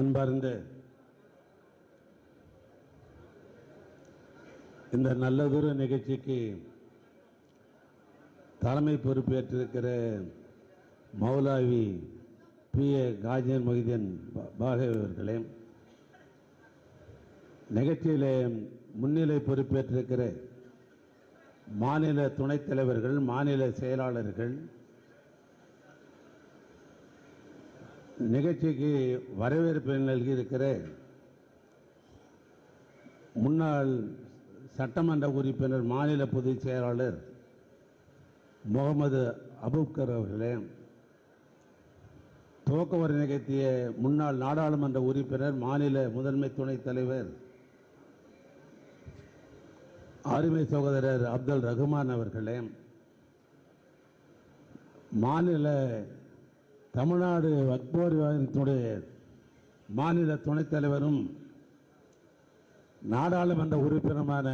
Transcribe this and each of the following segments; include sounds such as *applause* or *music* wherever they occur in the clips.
அன்பார்ந்த இந்த நல்லதொரு நிகழ்ச்சிக்கு தலைமை பொறுப்பேற்றிருக்கிற மௌலாவி பி. ஏ. காஜன் மொஹிதீன் பாகவர்களே நிகழ்ச்சியில் முன்னிலை பொறுப்பேற்றிருக்கிற மாநில துணைத் தலைவர்கள் மாநில செயலாளர்கள் நிகழ்ச்சிக்கு வரவேற்பு நல்கியிருக்கிற முன்னாள் சட்டமன்ற உறுப்பினர் மாநில பொதுச் செயலாளர் முகமது அபுப்கர் அவர்களே துவக்க நிகழ்த்திய முன்னாள் நாடாளுமன்ற உறுப்பினர் மாநில முதன்மை துணைத் தலைவர் அருமை சகோதரர் அப்துல் ரகுமான் அவர்களே மாநில தமிழ்நாடு வக்போர் மாநில துணைத் தலைவரும் நாடாளுமன்ற உறுப்பினருமான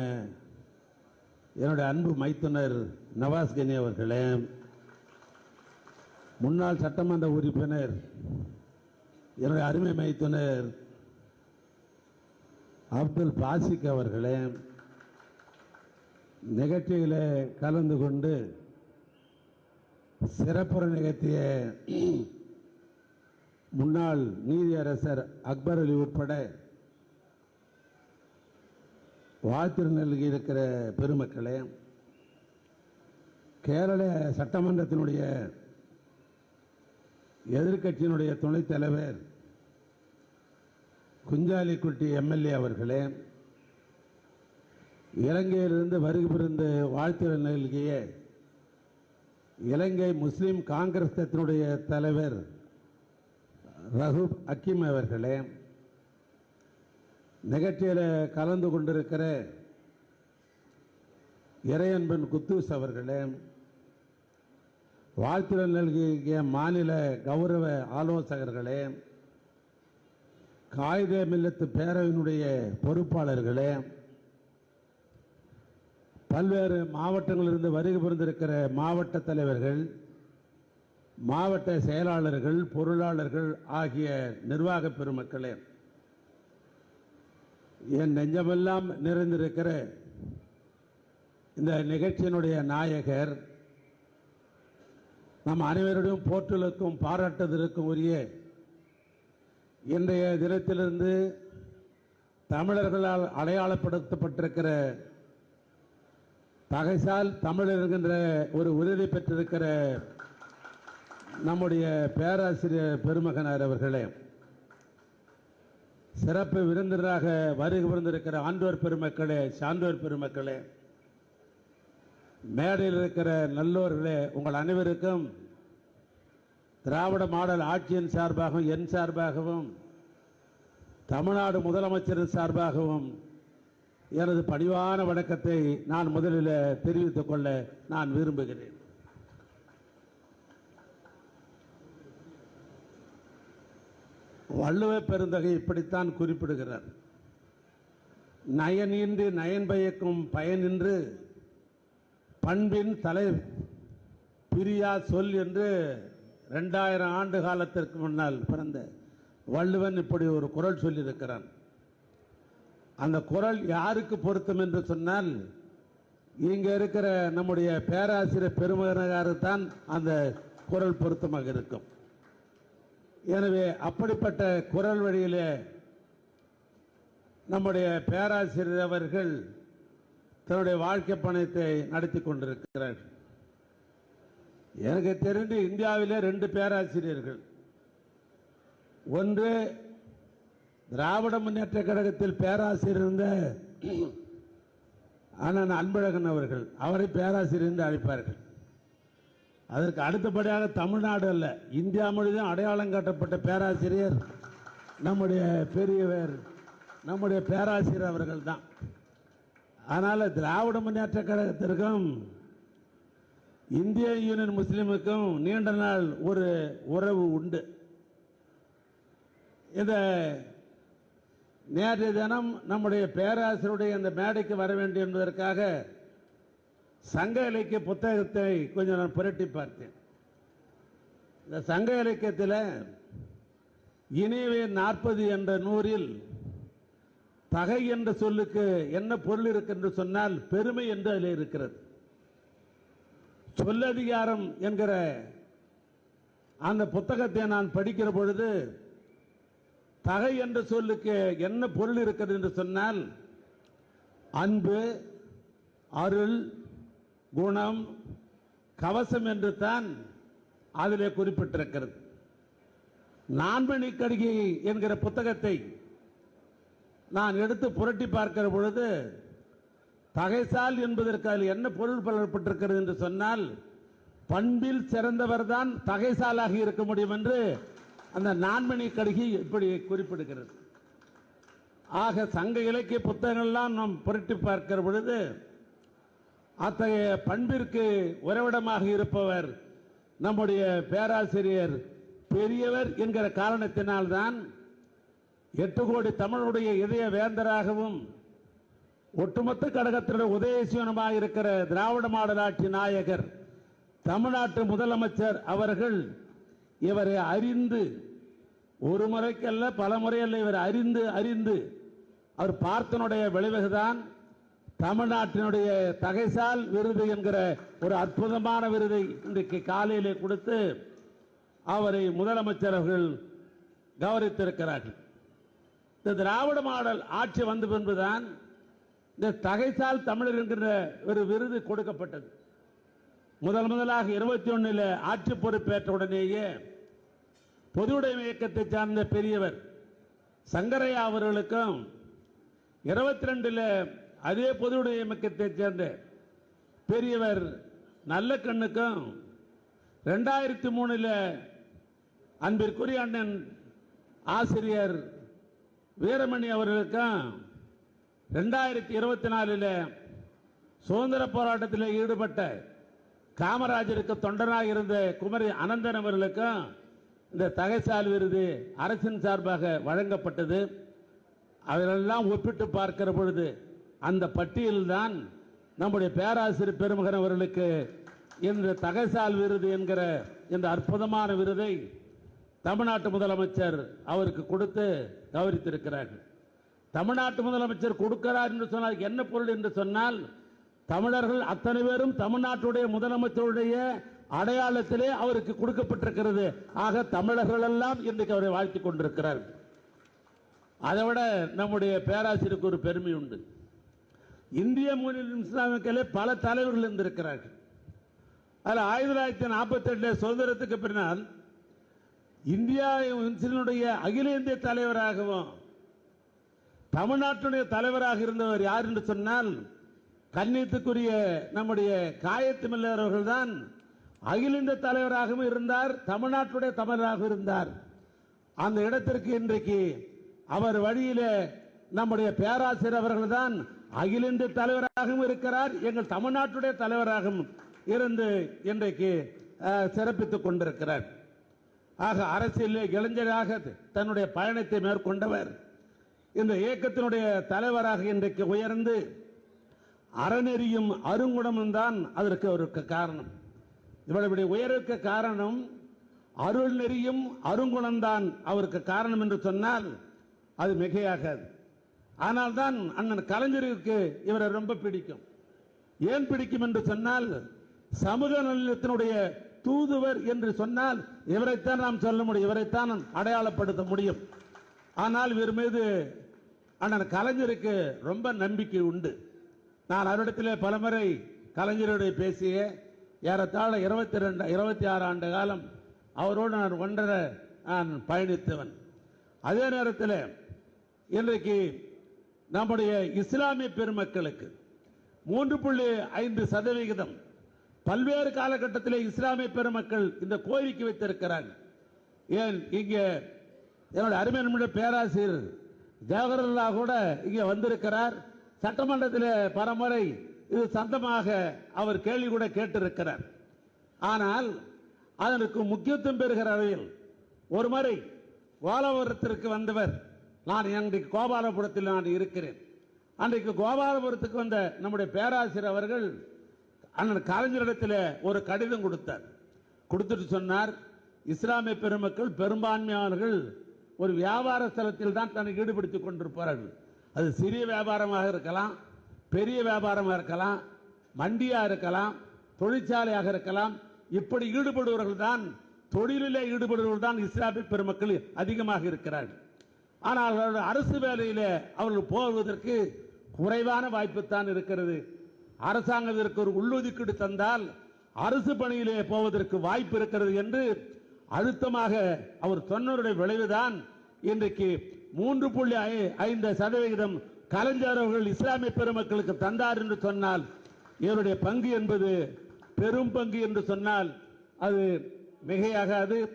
என்னுடைய அன்பு மைத்துனர் நவாஸ் கனி அவர்களே முன்னாள் சட்டமன்ற உறுப்பினர் என்னுடைய அருமை மைத்துனர் அப்துல் பாசிக் அவர்களே நிகழ்ச்சிகளை கலந்து கொண்டு சிறப்புரை நிகழ்த்திய *clears throat* முன்னாள் நீதியரசர் அக்பர் அலி உட்பட வாழ்த்து நல்கியிருக்கிற பெருமக்களே கேரள சட்டமன்றத்தினுடைய எதிர்க்கட்சியினுடைய துணைத் தலைவர் குஞ்சாலிக்குட்டி எம்எல்ஏ அவர்களே இலங்கையிலிருந்து வருகை புரிந்து வாழ்த்து நல்கிய இலங்கை முஸ்லீம் காங்கிரஸ் கட்சியினுடைய தலைவர் ரஹூப் அக்கீம் அவர்களே நிகழ்ச்சியில் கலந்து கொண்டிருக்கிற இறையன்பன் குத்தூஸ் அவர்களே வாழ்த்துடன் நல்கிய மாநில கௌரவ ஆலோசகர்களே காகித மில்லத்து பேரவையினுடைய பொறுப்பாளர்களே பல்வேறு மாவட்டங்களிலிருந்து வருகை புரிந்திருக்கிற மாவட்ட தலைவர்கள் மாவட்ட செயலாளர்கள் பொருளாளர்கள் ஆகிய நிர்வாக பெருமக்களே என் நெஞ்சமெல்லாம் நிறைந்திருக்கிற இந்த நிகழ்ச்சியினுடைய நாயகர் நம் அனைவருடையும் போற்றலுக்கும் பாராட்டுதலுக்கும் உரிய இன்றைய தினத்திலிருந்து தமிழர்களால் அடையாளப்படுத்தப்பட்டிருக்கிற பகைசால் தமிழர் என்கின்ற ஒரு உறுதி பெற்றிருக்கிற நம்முடைய பேராசிரியர் பெருமகனார் அவர்களே சிறப்பு விருந்தினராக வருகை புரிந்திருக்கிற ஆண்டோர் பெருமக்களே சான்றோர் பெருமக்களே மேடையில் இருக்கிற நல்லோர்களே உங்கள் அனைவருக்கும் திராவிட மாடல் ஆட்சியின் சார்பாகவும் என் சார்பாகவும் தமிழ்நாடு முதலமைச்சரின் சார்பாகவும் எனது பணிவான வணக்கத்தை நான் முதலில் தெரிவித்துக் கொள்ள நான் விரும்புகிறேன். வள்ளுவ பெருந்தகை இப்படித்தான் குறிப்பிடுகிறார். நயனின்றி நயன் பயக்கும் பயனின்று பண்பின் தலை பிரியா சொல் என்று ரெண்டாயிரம் ஆண்டு காலத்திற்கு முன்னால் பிறந்த வள்ளுவன் இப்படி ஒரு குரல் சொல்லியிருக்கிறான். அந்த குரல் யாருக்கு பொருத்தம் என்று சொன்னால் இங்க இருக்கிற நம்முடைய பேராசிரியர் பெருமகனாருத்தான் அந்த குரல் பொருத்தமாக இருக்கும். எனவே அப்படிப்பட்ட குரல் வழியிலே நம்முடைய பேராசிரியர் அவர்கள் தன்னுடைய வாழ்க்கை பணத்தை நடத்தி கொண்டிருக்கிறார் எனக்கு தெரிந்து இந்தியாவிலே ரெண்டு பேராசிரியர்கள். ஒன்று திராவிட முன்னேற்ற கழகத்தில் பேராசிரியர் இருந்த அண்ணன் அன்பழகன் அவர்கள் அவரை பேராசிரியர் என்று அழைப்பார்கள். அதற்கு அடுத்தபடியாக தமிழ்நாடு அல்ல இந்தியா முழுவதும் அடையாளம் காட்டப்பட்ட பேராசிரியர் நம்முடைய பெரியவர் நம்முடைய பேராசிரியர் அவர்கள் தான். அதனால் திராவிட முன்னேற்ற கழகத்திற்கும் இந்திய யூனியன் முஸ்லீமுக்கும் நீண்ட நாள் ஒரு உறவு உண்டு. இந்த நேற்றைய தினம் நம்முடைய பேராசிரியருடைய அந்த மேடைக்கு வர வேண்டும் என்பதற்காக சங்க இலக்கிய புத்தகத்தை கொஞ்சம் நான் புரட்டி பார்த்தேன். இந்த சங்க இலக்கியத்தில் இனிவே நாற்பது என்ற நூறில் தகை என்ற சொல்லுக்கு என்ன பொருள் இருக்கு என்று சொன்னால் பெருமை என்று அதில் இருக்கிறது. சொல்லதிகாரம் என்கிற அந்த புத்தகத்தை நான் படிக்கிற பொழுது தகை என்ற சொல்லுக்கு என்ன பொருள் இருக்கிறது என்று சொன்னால் அன்பு அருள் குணம் கவசம் என்று தான் அதிலே குறிப்பிட்டிருக்கிறது. நான்மணி கடிகை என்கிற புத்தகத்தை நான் எடுத்து புரட்டி பார்க்கிற பொழுது தகைசால் என்பதற்கு அதில் என்ன பொருள் பலப்பட்டிருக்கிறது என்று சொன்னால் பண்பில் சிறந்தவர் தான் தகைசாலாக இருக்க முடியும் என்று அந்த நான்மணி கடுகி இப்படி குறிப்பிடுகிறது. ஆக சங்க இலக்கிய புத்தகங்கள்லாம் நாம் புரட்டி பார்க்கிற பொழுது அத்தகைய பண்பிற்கு உறவிடமாக இருப்பவர் நம்முடைய பேராசிரியர் பெரியவர் என்கிற காரணத்தினால்தான் எட்டு கோடி தமிழுடைய இதய வேந்தராகவும் ஒட்டுமொத்த கழகத்தினுடைய உதயசீவனமாக இருக்கிற திராவிட மாடலாட்சி நாயகர் தமிழ்நாட்டு முதலமைச்சர் அவர்கள் இவரை அறிந்து ஒரு முறைக்கல்ல பல முறையல்ல இவர் அறிந்து அறிந்து. அவர் பார்த்தனுடைய விளைவுதான் தமிழ்நாட்டினுடைய தகைசால் விருது என்கிற ஒரு அற்புதமான விருதை இன்றைக்கு காலையிலே கொடுத்து அவரை முதலமைச்சர் அவர்கள் கௌரவித்திருக்கிறார்கள் இந்த திராவிட மாடல் ஆட்சி வந்த பின்புதான் இந்த தகைசால் தமிழர் என்கிற ஒரு விருது கொடுக்கப்பட்டது. முதல் முதலாக இருபத்தி ஒன்னில் ஆட்சி பொறுப்பேற்ற உடனேயே பொதுவுடைமை இயக்கத்தை சார்ந்த பெரியவர் சங்கரையா அவர்களுக்கும் இருபத்தி ரெண்டுல அதே பொதுவுடைய இயக்கத்தை சேர்ந்த பெரியவர் நல்ல கண்ணுக்கும் ரெண்டாயிரத்தி மூணுல அன்பிற்குரிய அண்ணன் ஆசிரியர் வீரமணி அவர்களுக்கும் ரெண்டாயிரத்தி இருபத்தி நாலில் சுதந்திர போராட்டத்தில் ஈடுபட்ட காமராஜருக்கு தொண்டனாக இருந்த குமரி அனந்தன் அவர்களுக்கும் இந்த தகைசால் விருது அரசின் சார்பாக வழங்கப்பட்டது. அதெல்லாம் ஒப்பிட்டு பார்க்கிற பொழுது அந்த பட்டியல்தான் நம்முடைய பேராசிரியர் பெருமகன் அவர்களுக்கு இந்த தகைசால் விருது என்கிற இந்த அற்புதமான விருதை தமிழ்நாட்டு முதலமைச்சர் அவருக்கு கொடுத்து கௌரவித்திருக்கிறார்கள் தமிழ்நாட்டு முதலமைச்சர் கொடுக்கிறார் என்று சொன்னால் என்ன பொருள் என்று சொன்னால் தமிழர்கள் அத்தனை பேரும் தமிழ்நாட்டுடைய முதலமைச்சருடைய அடையாளத்திலே அவருக்கு கொடுக்கப்பட்டிருக்கிறது. ஆக தமிழர்கள் எல்லாம் இன்றைக்கு அவரை வாழ்த்திக் கொண்டிருக்கிறார்கள் அதை விட நம்முடைய பேராசிரியருக்கு ஒரு பெருமை உண்டு. இந்திய மொழியில் இஸ்லாமியர்களே பல தலைவர்கள் இருந்திருக்கிறார்கள். அதில் ஆயிரத்தி தொள்ளாயிரத்தி நாற்பத்தி ரெண்டு சுதந்திரத்துக்கு பின்னால் இந்தியா முஸ்லிமுடைய அகில இந்திய தலைவராகவும் தமிழ்நாட்டுடைய தலைவராக இருந்தவர் யார் என்று சொன்னால் கண்ணியத்துக்குரிய நம்முடைய காயத்து மில்லர் தான் அகில இந்திய தலைவராகவும் இருந்தார் தமிழ்நாட்டுடைய தமிழராக இருந்தார். அந்த இடத்திற்கு இன்றைக்கு அவர் வழியிலே நம்முடைய பேராசிரியர் அவர்கள் தான் அகில இந்திய தலைவராகவும் இருக்கிறார் எங்கள் தமிழ்நாட்டுடைய தலைவராகவும் இருந்து இன்றைக்கு சிறப்பித்துக் கொண்டிருக்கிறார். ஆக அரசியலில் இளைஞராக தன்னுடைய பயணத்தை மேற்கொண்டவர் இந்த இயக்கத்தினுடைய தலைவராக இன்றைக்கு உயர்ந்து அறநெறியும் அருங்குணமும் தான் அதற்கு அவருக்கு காரணம். இவளுடைய உயர்வுக்கு காரணம் அருள் நெறியும் அருங்குணம்தான் அவருக்கு காரணம் என்று சொன்னால் அது மிகையாகாது. ஆனால் தான் அண்ணன் கலைஞருக்கு இவரை ரொம்ப பிடிக்கும். ஏன் பிடிக்கும் என்று சொன்னால் சமூக நலத்தினுடைய தூதுவர் என்று சொன்னால் இவரைத்தான் நாம் சொல்ல முடியும் இவரைத்தான் அடையாளப்படுத்த முடியும். ஆனால் இவர் மீது அண்ணன் கலைஞருக்கு ரொம்ப நம்பிக்கை உண்டு. நான் அவரிடத்திலே பலமுறை கலைஞருடைய பேசிய ஏறத்தாழ இருபத்தி ரெண்டு இருபத்தி ஆறு ஆண்டு காலம் அவரோடு நான் ஒன்றரை நான் பயணித்தவன். அதே நேரத்தில் இன்றைக்கு நம்முடைய இஸ்லாமிய பெருமக்களுக்கு மூன்று புள்ளி ஐந்து சதவிகிதம் பல்வேறு காலகட்டத்தில் இஸ்லாமிய பெருமக்கள் இந்த கோரிக்கை வைத்திருக்கிறாங்க. ஏன்? இங்கே என்னுடைய அருமை நம்முடைய பேராசிரியர் ஜவஹர்லா கூட இங்கே வந்திருக்கிறார். சட்டமன்றத்தில் பரமுறை இது சொந்தமாக அவர் கேள்வி கூட கேட்டிருக்கிறார். ஆனால் அதற்கு முக்கியத்துவம் பெறுகிற அளவில் ஒரு முறை கோலாபுரத்திற்கு வந்தவர் நான் அன்றைக்கு கோபாலபுரத்தில் நான் இருக்கிறேன். அன்றைக்கு கோபாலபுரத்துக்கு வந்த நம்முடைய பேராசிரியர் அவர்கள் அண்ணன் கலைஞரிடத்தில் ஒரு கடிதம் கொடுத்தார். கொடுத்துட்டு சொன்னார் இஸ்லாமிய பெருமக்கள் பெரும்பான்மையானவர்கள் ஒரு வியாபார ஸ்தலத்தில் தான் தன்னை ஈடுபடுத்திக் கொண்டிருப்பார்கள். அது சிறிய வியாபாரமாக இருக்கலாம் பெரிய வியாபாரமாக இருக்கலாம் மண்டியாக இருக்கலாம் தொழிற்சாலையாக இருக்கலாம் இப்படி ஈடுபடுபவர்கள் தான் தொழிலிலே ஈடுபடுபவர்கள் தான் இஸ்லாமிய பெருமக்கள் அதிகமாக இருக்கிறார்கள். ஆனால் அவர்கள் அரசு வேலையில் அவர்கள் போவதற்கு குறைவான வாய்ப்பு தான் இருக்கிறது. அரசாங்கத்திற்கு ஒரு உள்ளொதுக்கீடு தந்தால் அரசு பணியிலே போவதற்கு வாய்ப்பு இருக்கிறது என்று அழுத்தமாக அவர் சொன்னருடைய விளைவுதான் இன்றைக்கு மூன்று புள்ளி ஐ- ஐந்து சதவிகிதம் கலைஞர் அவர்கள் இஸ்லாமிய பெருமக்களுக்கு தந்தார் என்று சொன்னால் இவருடைய பங்கு என்பது பெரும் பங்கு என்று சொன்னால் அது மிகையாகாது.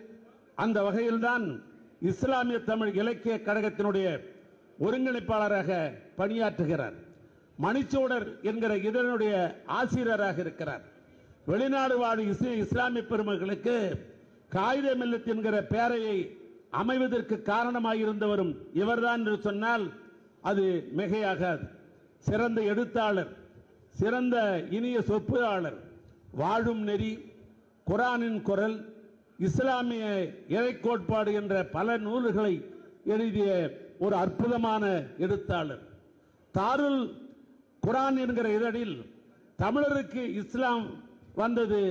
அந்த வகையில்தான் இஸ்லாமிய தமிழ் இலக்கிய கழகத்தினுடைய ஒருங்கிணைப்பாளராக பணியாற்றுகிறார். மணிச்சோடர் என்கிற இதனுடைய ஆசிரியராக இருக்கிறார். வெளிநாடு வாழும் இஸ்லா- இஸ்லாமிய பெருமக்களுக்கு காகித மில்லத் என்கிற பேரையை அமைவதற்கு காரணமாக இருந்தவரும் இவர்தான் என்று சொன்னால் அது மிகையாகாது. சிறந்த எழுத்தாளர் சிறந்த இனிய சொற்பொழியாளர் வாழும் நெறி குரானின் குரல் இஸ்லாமிய இறை கோட்பாடு என்ற பல நூல்களை எழுதிய ஒரு அற்புதமான எழுத்தாளர். தாருல் குரான் என்கிற இதழில் தமிழருக்கு இஸ்லாம் வந்தது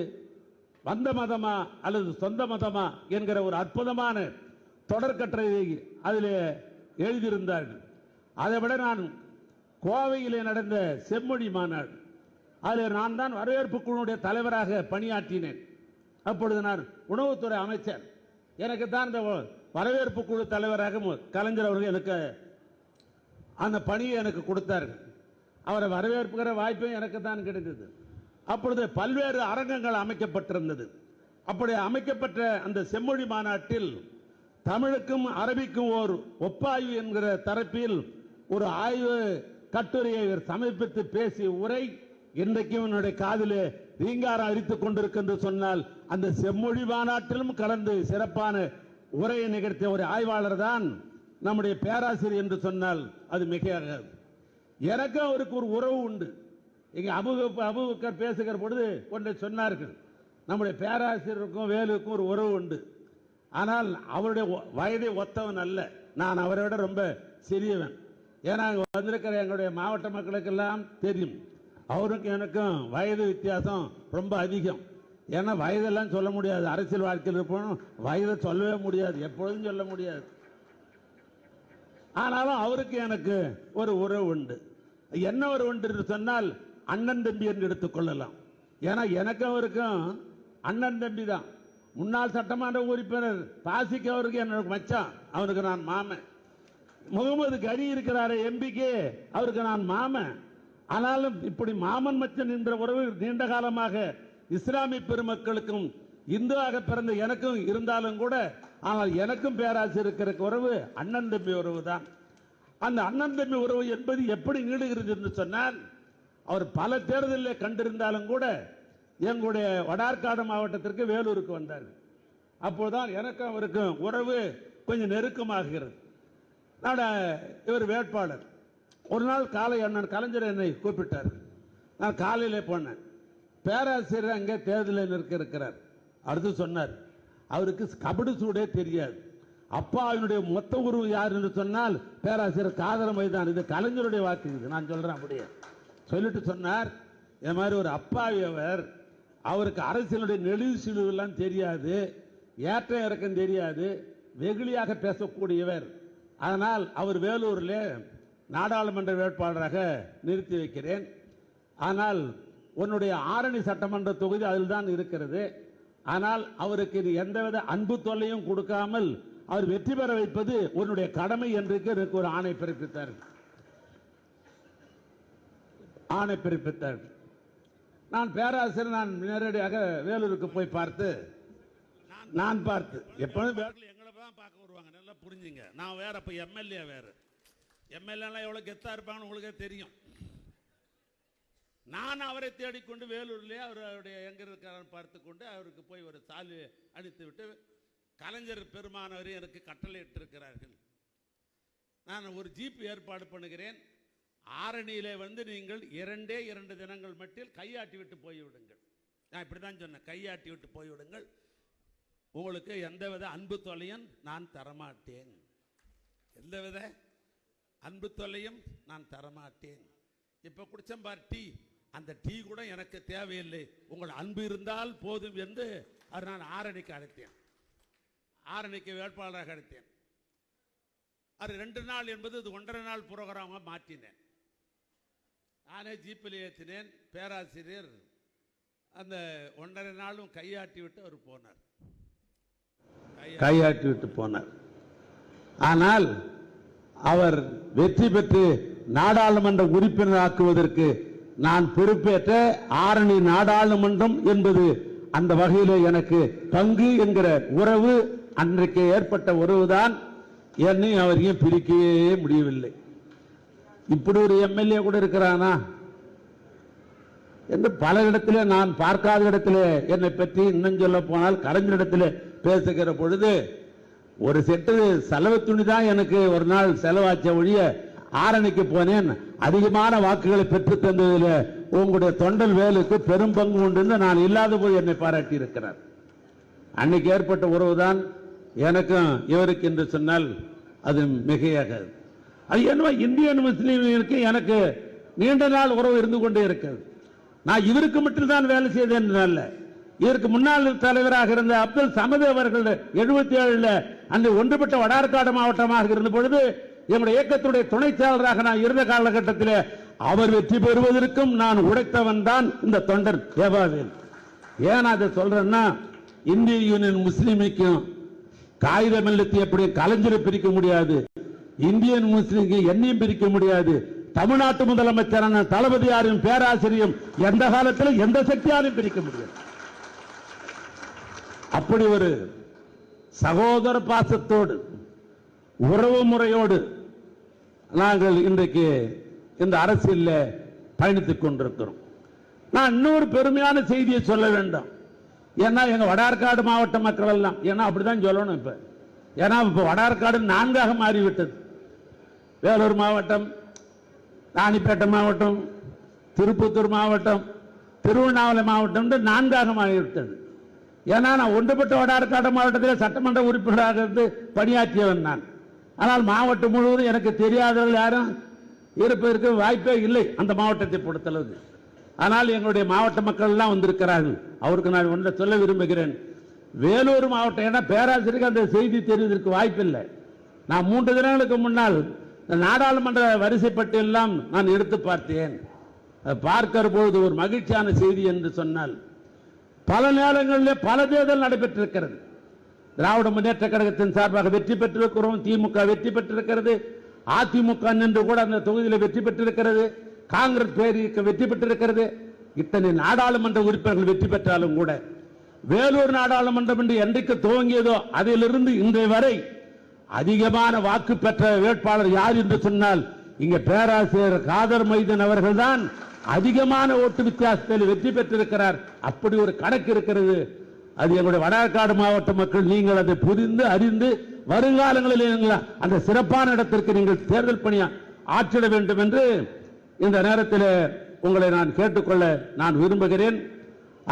வந்த மதமா அல்லது சொந்த மதமா என்கிற ஒரு அற்புதமான தொடர்கட்டுரையை அதில் எழுதியிருந்தார்கள். அதை விட நான் கோவையிலே நடந்த செம்மொழி மாநாடு அதில் நான் தான் வரவேற்பு குழுவுடைய தலைவராக பணியாற்றினேன். அப்பொழுது நான் உணவுத்துறை அமைச்சர். எனக்கு தான் இந்த வரவேற்பு குழு தலைவராக கலைஞர் அவர்கள் எனக்கு அந்த பணியை எனக்கு கொடுத்தார்கள் அவரை வரவேற்புகிற வாய்ப்பும் எனக்கு தான் கிடைத்தது. அப்பொழுது பல்வேறு அரங்கங்கள் அமைக்கப்பட்டிருந்தது. அப்படி அமைக்கப்பட்ட அந்த செம்மொழி மாநாட்டில் தமிழுக்கும் அரபிக்கும் ஓர் ஒப்பாய்வு என்கிற தரப்பில் ஒரு ஆய்வு கட்டுரையை இவர் சமர்ப்பித்து பேசிய உரை இன்றைக்கு என்னுடைய காதிலே ரீங்காரம் அரித்துக் கொண்டிருக்கின்ற சொன்னால் அந்த செம்மொழி மாநாட்டிலும் கலந்து சிறப்பான உரையை நிகழ்த்திய ஒரு ஆய்வாளர் தான் நம்முடைய பேராசிரியர் என்று சொன்னால் அது மிகையாகாது எனக்கும் அவருக்கு ஒரு உறவு உண்டு. இங்க அபு அபுபக்கர் பேசுகிற பொழுது ஒன்றை சொன்னார்கள். நம்முடைய பேராசிரியருக்கும் வேலுக்கும் ஒரு உறவு உண்டு. ஆனால் அவருடைய வயதை ஒத்தவன் அல்ல. நான் அவரை விட ரொம்ப சிறியவன். ஏன்னா அங்க வந்திருக்கிற எங்களுடைய மாவட்ட மக்களுக்கெல்லாம் தெரியும். அவருக்கும் எனக்கும் வயது வித்தியாசம் ரொம்ப அதிகம். ஏன்னா வயதெல்லாம் சொல்ல முடியாது. அரசியல் வாழ்க்கையில் இருப்போம் வயதை சொல்லவே முடியாது. எப்பொழுதும் சொல்ல முடியாது. ஆனாலும் அவருக்கு எனக்கு ஒரு உறவு உண்டு. என்ன ஒரு உண்டு என்று சொன்னால் அண்ணன் தம்பி என்று எடுத்துக்கொள்ளலாம் ஏன்னா எனக்கும் அவருக்கும் அண்ணன் தம்பி தான் முன்னாள் சட்டமன்ற உறுப்பினர் பாசிக்கு அவருக்கு என்னோட மச்சான் அவனுக்கு நான் மாமன். முகமது கனி இருக்கிறாரு எம்பிக்கு அவருக்கு நான் மாமன். ஆனாலும் இப்படி மாமன் மச்சன் என்ற உறவு நீண்ட காலமாக இஸ்லாமிய பெருமக்களுக்கும் இந்துவாக பிறந்த எனக்கும் இருந்தாலும் கூட ஆனால் எனக்கும் பேராசிரியர் இருக்கிற உறவு அண்ணன் தம்பி உறவு தான். அந்த அண்ணன் தம்பி உறவு என்பது எப்படி நீடுகிறது என்று சொன்னால் அவர் பல தேர்தலில் கண்டிருந்தாலும் கூட எங்களுடைய வடார்காடு மாவட்டத்திற்கு வேலூருக்கு வந்தார். அப்போதுதான் எனக்கும் அவருக்கும் உறவு கொஞ்சம் நெருக்கமாகிறது. நான் இவர் வேட்பாளர். ஒரு நாள் காலை அண்ணன் கலைஞர் என்னை கூப்பிட்டார். நான் காலையிலே போனேன். பேராசிரியர் அங்கே தேர்தலில் நிற்க இருக்கிறார். அடுத்து சொன்னார் அவருக்கு கபடு சூடே தெரியாது. அப்பாவினுடைய மொத்த உருவம் யார் என்று சொன்னால் பேராசிரியர் காதர மைதான். இது கலைஞருடைய வாக்கு. இது நான் சொல்கிறேன் அப்படியே. சொல்லிட்டு சொன்னார் இந்த மாதிரி ஒரு அப்பாவி அவர் அவருக்கு அரசியலுடைய நெளிவு சிலுவெல்லாம் தெரியாது ஏற்ற இறக்கம் தெரியாது வெகுளியாக பேசக்கூடியவர். அதனால் அவர் வேலூரில் நாடாளுமன்ற வேட்பாளராக நிறுத்தி வைக்கிறேன். ஆனால் உன்னுடைய ஆரணி சட்டமன்ற தொகுதி அதில் தான் இருக்கிறது. ஆனால் அவருக்கு இது எந்தவித அன்பு தொல்லையும் கொடுக்காமல் அவர் வெற்றி பெற வைப்பது உன்னுடைய கடமை என்று எனக்கு ஒரு ஆணை பிறப்பித்தார். ஆணை பிறப்பித்தார். நான் பேராசிரியர் நான் நேரடியாக வேலூருக்கு போய் பார்த்து நான் பார்த்து எப்பொழுதும் வேலூர்ல எங்களை தான் பார்க்க வருவாங்க நல்லா புரிஞ்சுங்க. நான் வேற இப்போ எம்எல்ஏ வேறு. எம்எல்ஏலாம் எவ்வளோ கெத்தாக இருப்பாங்கன்னு உங்களுக்கே தெரியும். நான் அவரை தேடிக்கொண்டு வேலூர்லேயே அவர் அவருடைய எங்க இருக்காரன்னு பார்த்து கொண்டு அவருக்கு போய் ஒரு தாலி அடித்து விட்டு கலைஞர் பெருமானவர் எனக்கு கட்டளையிட்டிருக்கிறார்கள். நான் ஒரு ஜீப் ஏற்பாடு பண்ணுகிறேன். ஆரணியில் வந்து நீங்கள் இரண்டே இரண்டு தினங்கள் மட்டில் கையாட்டி விட்டு போய்விடுங்கள். நான் இப்படி தான் சொன்னேன் கையாட்டி விட்டு போய்விடுங்கள். உங்களுக்கு எந்தவித அன்பு தொலையும் நான் தரமாட்டேன். எந்தவித அன்பு தொல்லையும் நான் தரமாட்டேன். இப்போ குடிச்சம்பார் டீ. அந்த டீ கூட எனக்கு தேவையில்லை. உங்கள் அன்பு இருந்தால் போதும் என்று அவர் நான் ஆரணிக்கு அழைத்தேன். ஆரணிக்கு வேட்பாளராக அழைத்தேன். அது ரெண்டு நாள் என்பது இது ஒன்றரை நாள் புரோகிராமாக மாற்றினேன். நானே ஜீப்பில் ஏற்றினேன். பேராசிரியர் அந்த ஒன்றரை நாளும் கையாட்டி விட்டு அவர் போனார். கையாட்டி விட்டு போனார். ஆனால் அவர் வெற்றி பெற்று நாடாளுமன்ற உறுப்பினர் ஆக்குவதற்கு நான் பொறுப்பேற்ற ஆரணி நாடாளுமன்றம் என்பது அந்த வகையில் எனக்கு பங்கு என்கிற உறவு அன்றைக்கு ஏற்பட்ட உறவுதான். என்னை அவரையும் பிரிக்கவே முடியவில்லை. இப்படி ஒரு எம்எல்ஏ கூட இருக்கிறானா? என்று பல இடத்திலே நான் பார்க்காத இடத்திலே என்னை பற்றி இன்னும் சொல்ல போனால் கலைஞரிடத்திலே பேசுகிற பொழுது ஒரு செட்டு செலவு துணி தான் எனக்கு ஒரு நாள் செலவாச்ச ஒழிய ஆரணிக்கு போனேன். அதிகமான வாக்குகளை பெற்று தந்ததில் உங்களுடைய தொண்டல் வேலுக்கு பெரும் பங்கு உண்டு நான் இல்லாத போது என்னை பாராட்டி இருக்கிறார். அன்னைக்கு ஏற்பட்ட உறவுதான் எனக்கும் இவருக்கு என்று சொன்னால் அது மிகையாகாது. அது என்னவோ இந்தியன் முஸ்லீம்களுக்கு எனக்கு நீண்ட நாள் உறவு இருந்து கொண்டே இருக்கிறது. நான் இவருக்கு மட்டும்தான் வேலை செய்தேன் அல்ல இதற்கு முன்னாள் தலைவராக இருந்த அப்துல் சமது அவர்கள் எழுபத்தி ஏழுல அந்த ஒன்றுபட்ட வடார்காடு மாவட்டமாக இருந்த பொழுது என்னுடைய இயக்கத்துடைய துணைச் செயலராக நான் இருந்த காலகட்டத்தில் அவர் வெற்றி பெறுவதற்கும் நான் உடைத்தவன் தான் இந்த தொண்டர் தேவாவேல். ஏன் அதை சொல்றேன்னா இந்திய யூனியன் முஸ்லிமுக்கும் காகித மில்லத்தை எப்படி கலைஞரை பிரிக்க முடியாது இந்தியன் முஸ்லீம்க்கு என்னையும் பிரிக்க முடியாது தமிழ்நாட்டு முதலமைச்சரான தளபதியாரும் பேராசிரியும் எந்த காலத்திலும் எந்த சக்தியாலும் பிரிக்க முடியாது. அப்படி ஒரு சகோதர பாசத்தோடு உறவு முறையோடு நாங்கள் இன்றைக்கு இந்த அரசியலில் பயணித்துக் கொண்டிருக்கிறோம். நான் இன்னொரு பெருமையான செய்தியை சொல்ல வேண்டும். ஏன்னா எங்க வடார்காடு மாவட்ட மக்கள் எல்லாம் ஏன்னா அப்படிதான் சொல்லணும் இப்ப. ஏன்னா இப்ப வடார்காடு நான்காக மாறிவிட்டது. வேலூர் மாவட்டம் ராணிப்பேட்டை மாவட்டம் திருப்பத்தூர் மாவட்டம் திருவண்ணாமலை மாவட்டம் என்று நான்காக மாறிவிட்டது. ஏன்னா நான் ஒன்றுபட்ட வடார்காடு மாவட்டத்தில் சட்டமன்ற உறுப்பினராக இருந்து பணியாற்றியவன் நான். ஆனால் மாவட்டம் முழுவதும் எனக்கு தெரியாதவர்கள் யாரும் இருப்பதற்கு வாய்ப்பே இல்லை அந்த மாவட்டத்தை பொறுத்தளவுக்கு. ஆனால் எங்களுடைய மாவட்ட மக்கள் எல்லாம் வந்திருக்கிறார்கள். அவருக்கு நான் ஒன்றை சொல்ல விரும்புகிறேன். வேலூர் மாவட்டம் ஏன்னா பேராசிரியருக்கு அந்த செய்தி தெரிவதற்கு வாய்ப்பில்லை. நான் மூன்று தினங்களுக்கு முன்னால் நாடாளுமன்ற வரிசைப்பட்டியெல்லாம் நான் எடுத்து பார்த்தேன். பார்க்கிற பொழுது ஒரு மகிழ்ச்சியான செய்தி என்று சொன்னால் பல நேரங்களில் பல தேர்தல் நடைபெற்றிருக்கிறது. திராவிட முன்னேற்ற கழகத்தின் சார்பாக வெற்றி பெற்றிருக்கிறோம் திமுக வெற்றி பெற்றிருக்கிறது அதிமுக நின்று கூட அந்த தொகுதியில் வெற்றி பெற்றிருக்கிறது காங்கிரஸ் பேரியக்கம் வெற்றி பெற்றிருக்கிறது. இத்தனை நாடாளுமன்ற உறுப்பினர்கள் வெற்றி பெற்றாலும் கூட வேலூர் நாடாளுமன்றம் என்று என்றைக்கு துவங்கியதோ அதிலிருந்து இன்றைய வரை அதிகமான வாக்கு பெற்ற வேட்பாளர் யார் என்று சொன்னால் இங்க பேராசிரியர் காதர் மைதன் அவர்கள்தான். அதிகமான ஓட்டு வித்தியாசத்தில் வெற்றி பெற்றிருக்கிறார். அப்படி ஒரு கணக்கு இருக்கிறது. அது எங்களுடைய வடகாடு மாவட்ட மக்கள் நீங்கள் அதை புரிந்து அறிந்து வருங்காலங்களில் நீங்கள் அந்த சிறப்பான இடத்திற்கு நீங்கள் தேர்தல் பணியா ஆற்றிட வேண்டும் என்று இந்த நேரத்தில் உங்களை நான் கேட்டுக்கொள்ள நான் விரும்புகிறேன்.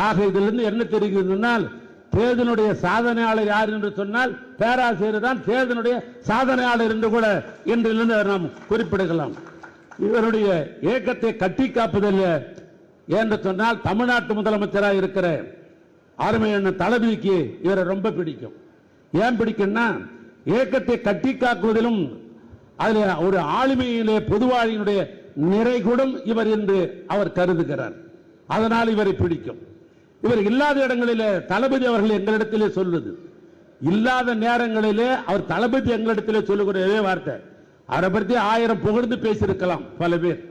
ஆக இதிலிருந்து என்ன தெரிகிறதுனால் தேர்தலுடைய சாதனையாளர் யார் என்று சொன்னால் பேராசிரியர் தான் தேர்தலுடைய சாதனையாளர் என்று கூட இன்றிலிருந்து நாம் குறிப்பிடுகலாம் இவருடைய இயக்கத்தை கட்டி காப்பதில் என்று சொன்னால் தமிழ்நாட்டு முதலமைச்சராக இருக்கிற அருமை தளபதிக்கு இவரை ரொம்ப பிடிக்கும். ஏன் பிடிக்கும்னா இயக்கத்தை கட்டி காக்குவதிலும் அதில் ஒரு ஆளுமையிலே பொதுவாழியினுடைய நிறைகுடம் இவர் என்று அவர் கருதுகிறார். அதனால் இவரை பிடிக்கும். இவர் இல்லாத இடங்களிலே தளபதி அவர்கள் எங்களிடத்திலே சொல்லுது. இல்லாத நேரங்களிலே அவர் தளபதி எங்களிடத்திலே சொல்லுகிற வார்த்தை. அவரை பற்றி ஆயிரம் புகழ்ந்து பேசியிருக்கலாம் பல பேர்.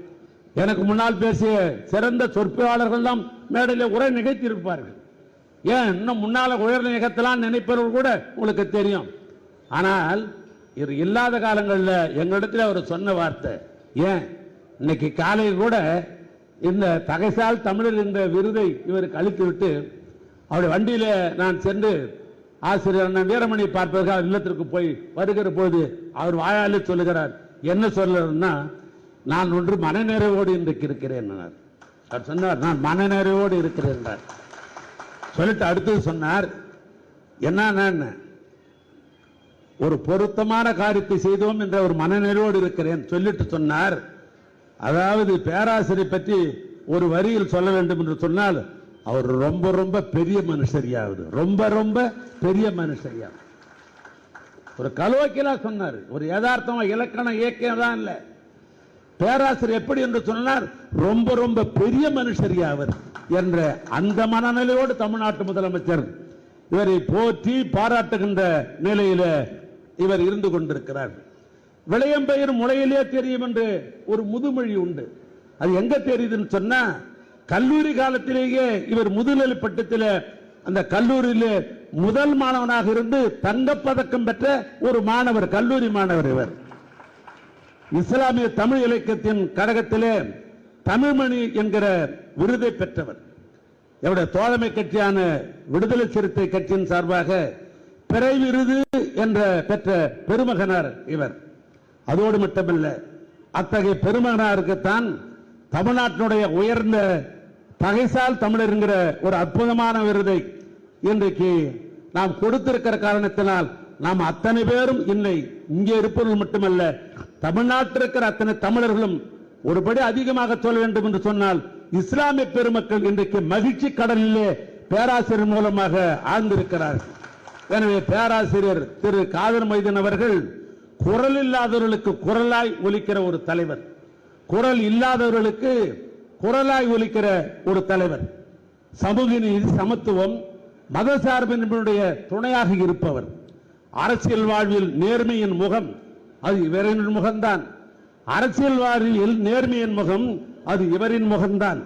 எனக்கு முன்னால் பேசிய சிறந்த சொற்பாளர்கள் தான் மேடையில் உரை நிகழ்த்தியிருப்பார்கள் ஏன்? இன்னும் முன்னால உயர்ந்த நிகழ்த்தலாம் நினைப்பவர்கள் கூட உங்களுக்கு தெரியும். ஆனால் இவர் இல்லாத காலங்களில் எங்களிடத்தில் அவர் சொன்ன வார்த்தை. ஏன்? இன்னைக்கு காலையில் கூட இந்த தகைசால் தமிழர் என்ற விருதை இவருக்கு அளித்து விட்டு அவருடைய வண்டியில் நான் சென்று ஆசிரியர் அண்ணன் வீரமணி பார்ப்பதற்காக இல்லத்திற்கு போய் வருகிற போது அவர் வாயாலே சொல்லுகிறார் என்ன சொல்லுன்னா நான் ஒன்று மனநிறைவோடு இன்றைக்கு இருக்கிறேன் அவர் சொன்னார் நான் மனநிறைவோடு இருக்கிறேன் என்றார். சொல்லிட்டு அடுத்தது சொன்னார் என்ன? ஒரு பொருத்தமான காரியத்தை செய்தோம் என்ற ஒரு மனநிறைவோடு இருக்கிறேன் சொல்லிட்டு சொன்னார். அதாவது பேராசிரியர் பற்றி ஒரு வரியில் சொல்ல வேண்டும் என்று சொன்னால் அவர் ரொம்ப ரொம்ப பெரிய மனுஷரியாவது. ரொம்ப ரொம்ப பெரிய மனுஷரியா. ஒரு கலோக்கியலா சொன்னார். ஒரு யதார்த்தமா இலக்கணம் இயக்கம் தான் இல்ல. பேராசிரியர் எப்படி என்று சொன்னார்? ரொம்ப ரொம்ப பெரிய மனுஷரியா அவர் என்ற அந்த மனநிலையோடு தமிழ்நாட்டு முதலமைச்சர் இவரை போற்றி பாராட்டுகின்ற நிலையில இவர் இருந்து கொண்டிருக்கிறார். விளையம்பெயர் முளையிலே தெரியும் என்று ஒரு முதுமொழி உண்டு. அது எங்க தெரியுதுன்னு சொன்னா கல்லூரி காலத்திலேயே இவர் முதுநிலை பட்டத்தில் அந்த கல்லூரியிலே முதல் மாணவனாக இருந்து தங்கப்பதக்கம் பெற்ற ஒரு மாணவர் கல்லூரி மாணவர் இவர். இஸ்லாமிய தமிழ் இலக்கியத்தின் கழகத்திலே தமிழ்மணி என்கிற விருதை பெற்றவர். இவருடைய தோழமை கட்சியான விடுதலை சிறுத்தை கட்சியின் சார்பாக பிறை விருது என்ற பெற்ற பெருமகனார் இவர். அதோடு மட்டுமல்ல அத்தகைய பெருமகனாருக்குத்தான் தமிழ்நாட்டினுடைய உயர்ந்த பகைசால் தமிழர் ஒரு அற்புதமான விருதை இன்றைக்கு நாம் கொடுத்திருக்கிற காரணத்தினால் நாம் அத்தனை பேரும் இல்லை. இங்கே இருப்பவர்கள் மட்டுமல்ல தமிழ்நாட்டில் இருக்கிற அத்தனை தமிழர்களும் ஒருபடி அதிகமாக சொல்ல வேண்டும் என்று சொன்னால் இஸ்லாமிய பெருமக்கள் இன்றைக்கு மகிழ்ச்சி கடலிலே பேராசிரியர் மூலமாக ஆழ்ந்திருக்கிறார்கள். எனவே பேராசிரியர் திரு காதர் மைதன் அவர்கள் குரல் இல்லாதவர்களுக்கு குரலாய் ஒலிக்கிற ஒரு தலைவர். குரல் இல்லாதவர்களுக்கு குரலாய் ஒலிக்கிற ஒரு தலைவர். சமூக நீதி சமத்துவம் மத சார்பின்மையுடைய துணையாக இருப்பவர். அரசியல் வாழ்வில் நேர்மையின் முகம் அது இவரின் முகம்தான். அரசியல் வாழ்வில் நேர்மையின் முகம் அது இவரின் முகம்தான்.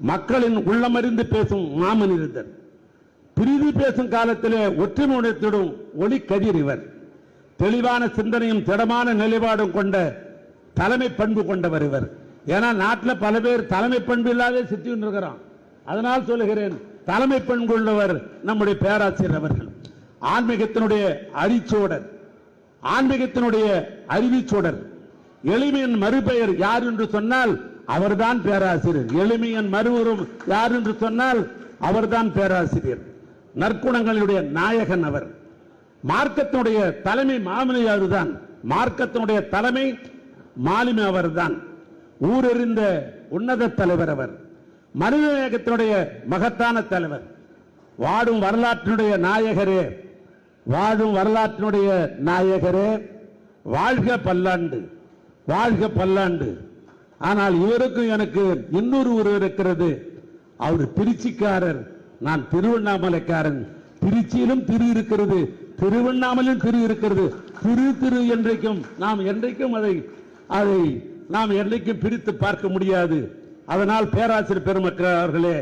மக்களின் உள்ளமறிந்து பேசும் மாமனிதர் பிரிதி பேசும் காலத்திலே ஒற்றுமை உணர்த்திடும் ஒளி கதிர் இவர். தெளிவான சிந்தனையும் திடமான நிலைப்பாடும் கொண்ட தலைமை பண்பு கொண்டவர் இவர். ஏன்னா நாட்டில் பல பேர் தலைமை பண்பு இல்லாத சுத்தி அதனால் சொல்லுகிறேன் தலைமை பெண் கொண்டவர் நம்முடைய பேராசிரியர் அவர்கள். ஆன்மீகத்தினுடைய அரிச்சோடர். ஆன்மீகத்தினுடைய அறிவிச்சோடர். எளிமையின் மறுபெயர் யார் என்று சொன்னால் அவர்தான் பேராசிரியர். எளிமையின் மறுவரும் யார் என்று சொன்னால் அவர்தான் பேராசிரியர். நற்குணங்களுடைய நாயகன் அவர். மார்க்கத்தினுடைய தலைமை மாமனியார் தான் மார்க்கத்தினுடைய தலைமை மாலுமி அவர்தான். ஊரறிந்த உன்னத தலைவர் அவர் மனிதநேயத்தினுடைய மகத்தான தலைவர் வாடும் வரலாற்றினுடைய நாயகரே வாழும் வரலாற்றினுடைய நாயகரே வாழ்க பல்லாண்டு வாழ்க பல்லாண்டு. ஆனால் இவருக்கும் எனக்கு இன்னொரு உறவு இருக்கிறது. அவர் திருச்சிக்காரர் நான் திருவண்ணாமலைக்காரன். திருச்சியிலும் திரு இருக்கிறது திருவண்ணாமலையும் திரு இருக்கிறது. திரு திரு என்றைக்கும் நாம் என்றைக்கும் அதை அதை நாம் என்றைக்கும் பிரித்து பார்க்க முடியாது. அதனால் பேராசிரியர் பெருமக்கள் அவர்களே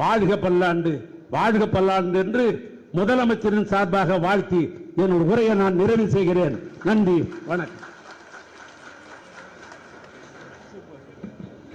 வாழ்க பல்லாண்டு வாழ்க பல்லாண்டு என்று முதலமைச்சரின் சார்பாக வாழ்த்தி என் உரையை நான் நிறைவு செய்கிறேன். நன்றி வணக்கம்.